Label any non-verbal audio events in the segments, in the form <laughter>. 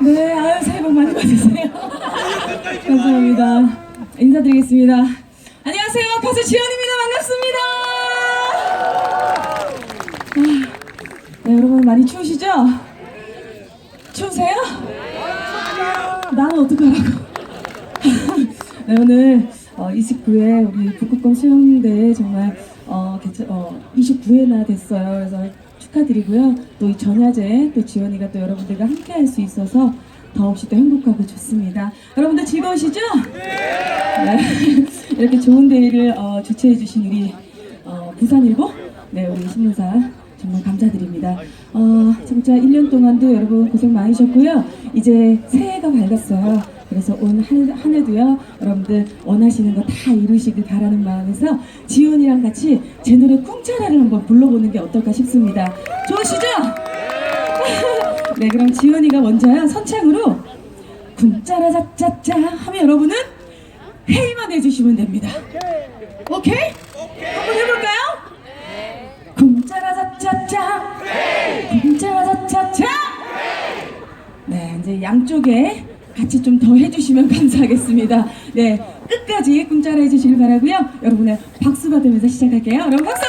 네, 아유, 새해 복 많이 받으세요. 감사합니다. 인사드리겠습니다. 안녕하세요. 가수 지연입니다. 반갑습니다. 아, 네, 여러분 많이 추우시죠? 추우세요? 나는 어떡하라고. <laughs> 네, 오늘 어, 29회 우리 북극곰 수영대회 정말 어, 개최, 어, 29회나 됐어요. 그래서 축하드리고요. 또 이 전야제 또 지원이가 또 여러분들과 함께 할 수 있어서 더없이 또 행복하고 좋습니다. 여러분들 즐거우시죠? 네. <laughs> 이렇게 좋은 대회를 어, 주최해 주신 우리 어, 부산일보 네 우리 신문사 정말 감사드립니다. 어, 진짜 1년 동안도 여러분 고생 많으셨고요. 이제 새해가 밝았어요. 그래서 온 한, 한 해도요, 여러분들 원하시는 거 다 이루시길 바라는 마음에서 지훈이랑 같이 제 노래 쿵짜라를 한번 불러보는 게 어떨까 싶습니다. 좋으시죠? <laughs> 네, 그럼 지훈이가 먼저요, 선창으로 쿵짜라짜짜짜 하면 여러분은 헤이만 해주시면 됩니다. 오케이? 한번 해볼까요? 쿵짜라짜짜짜 쿵짜라짜짜짜 네 이제 양쪽에 같이 좀 더 해주시면 <laughs> 감사하겠습니다. 네 끝까지 꿈짜라 해주시길 바라고요. 여러분의 박수 받으면서 시작할게요. 여러분 박수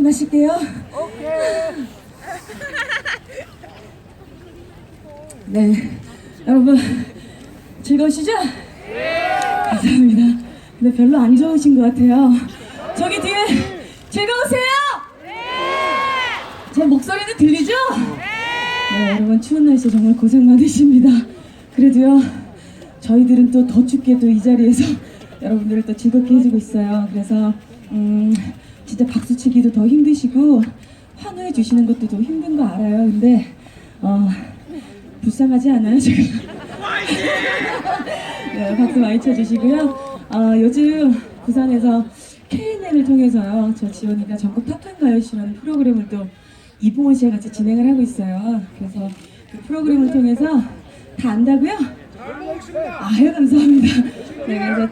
좀 마실게요. 네, 여러분 즐거우시죠? 감사합니다. 근데 별로 안 좋으신 것 같아요. 저기 뒤에 즐거우세요? 제 목소리는 들리죠? 네, 여러분 추운 날씨에 정말 고생 많으십니다. 그래도요, 저희들은 또 더 춥게 또 이 자리에서 <laughs> 여러분들을 또 즐겁게 해주고 있어요. 그래서 음, 진짜 박수 치기도 더 힘드시고 환호해 주시는 것도 더 힘든 거 알아요. 근데 어, 불쌍하지 않아요 지금? <laughs> 네, 박수 많이 쳐주시고요. 아, 요즘 부산에서 KNN을 통해서요, 저 지원이가 전국 탑텐 가요쇼라는 프로그램을 또 이봉원 씨와 같이 진행을 하고 있어요. 그래서 그 프로그램을 통해서 다 안다고요? 아유 감사합니다. 네, 그래서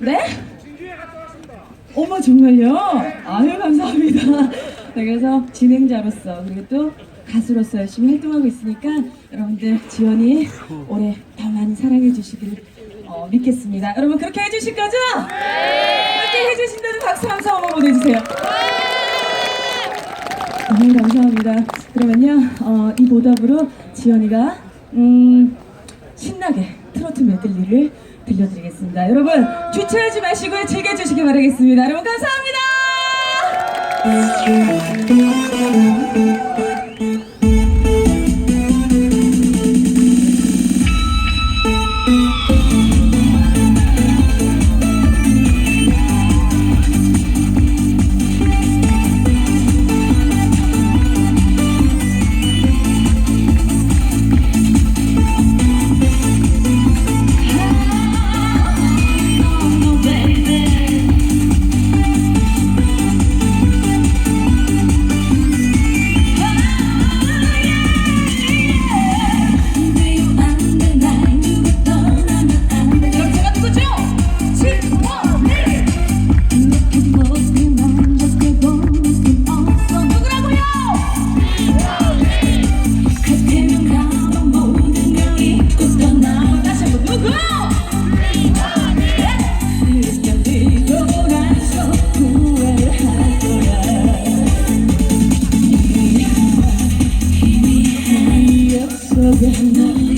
네? 어머 정말요? 아유 감사합니다. 네, 그래서 진행자로서 그리고 또 가수로서 열심히 활동하고 있으니까 여러분들 지원이 올해 더 많이 사랑해 주시길 어, 믿겠습니다. 여러분 그렇게 해주실 거죠? 그렇게 해주신다는 박수 한번 한번 보내주세요. 너무 감사합니다. 그러면요 어, 이 보답으로 지원이가 음, 신나게 트로트 메들리를 들려드리겠습니다. 여러분 주체하지 마시고 즐겨주시기 바라겠습니다. 여러분 감사합니다. Sevda